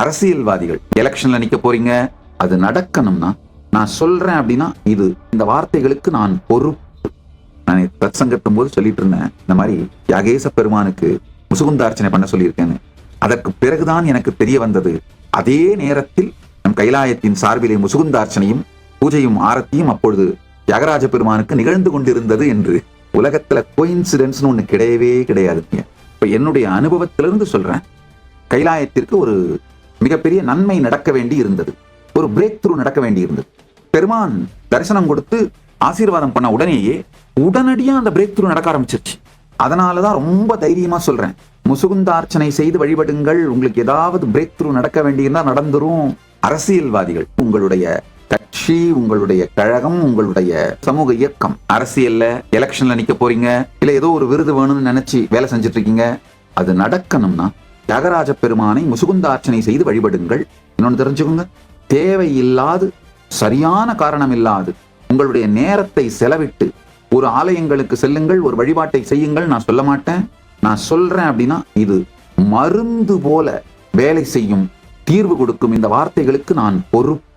அரசியல்வாதிகள் எலெக்ஷன்ல நிக்க போறீங்க அது நடக்கணும்னா நான் சொல்றேன் அப்படின்னா இது இந்த வார்த்தைகளுக்கு நான் பொறுப்பு. நான் பிரசங்கத்தும் போது சொல்லிட்டு இருந்தேன் இந்த மாதிரி யாகேச பெருமானுக்கு முசுகுந்தார்ச்சனை பண்ண சொல்லியிருக்கேன்னு. அதற்கு பிறகுதான் எனக்கு தெரிய வந்தது அதே நேரத்தில் நம் கைலாயத்தின் சார்பிலே முசுகுந்தார்ச்சனையும் பூஜையும் ஆரத்தியும் அப்பொழுது தியாகராஜ பெருமானுக்கு நிகழ்ந்து கொண்டிருந்தது என்று. உலகத்துல கோயின்சிடென்ட்ஸ்னு ஒண்ணு கிடையவே கிடையாதுங்க இப்ப என்னுடைய அனுபவத்திலிருந்து சொல்றேன். கைலாயத்திற்கு ஒரு மிகப்பெரிய நன்மை நடக்க வேண்டி இருந்தது. ஒரு பிரேக் த்ரூ நடக்க வேண்டி இருந்தது. பெருமான் தரிசனம் கொடுத்து ஆசீர்வாதம் பண்ண உடனேயே உடனடியா அந்த பிரேக் த்ரூ நடக்க ஆரம்பிச்சிருச்சு. அதனாலதான் ரொம்ப தைரியமா சொல்றேன். முசுகுந்தார்ச்சனை செய்து வழிபடுங்கள். உங்களுக்கு ஏதாவது பிரேக் த்ரூ நடக்க வேண்டியிருந்தால் நடந்துரும். அரசியல்வாதிகள் உங்களுடைய கட்சி உங்களுடைய கழகம் உங்களுடைய சமூக இயக்கம். அரசியல்ல எலெக்ஷன்ல நிக்க போறீங்க. இல்ல ஏதோ ஒரு விருது வேணும்னு நினைச்சு வேலை செஞ்சுட்டு இருக்கீங்க. அது நடக்கணும்னா தியாகராஜ பெருமானை முசுகுந்தார்ச்சனை செய்து வழிபடுங்கள். இன்னொன்று தெரிஞ்சுக்கோங்க. தேவையில்லாது சரியான காரணம் இல்லாது உங்களுடைய நேரத்தை செலவிட்டு ஒரு ஆலயங்களுக்கு செல்லுங்கள் ஒரு வழிபாட்டை செய்யுங்கள். நான் சொல்ல மாட்டேன். நான் சொல்றேன் அப்படின்னா இது மருந்து போல வேலை செய்யும் தீர்வு கொடுக்கும் இந்த வார்த்தைகளுக்கு நான் பொறுப்பு.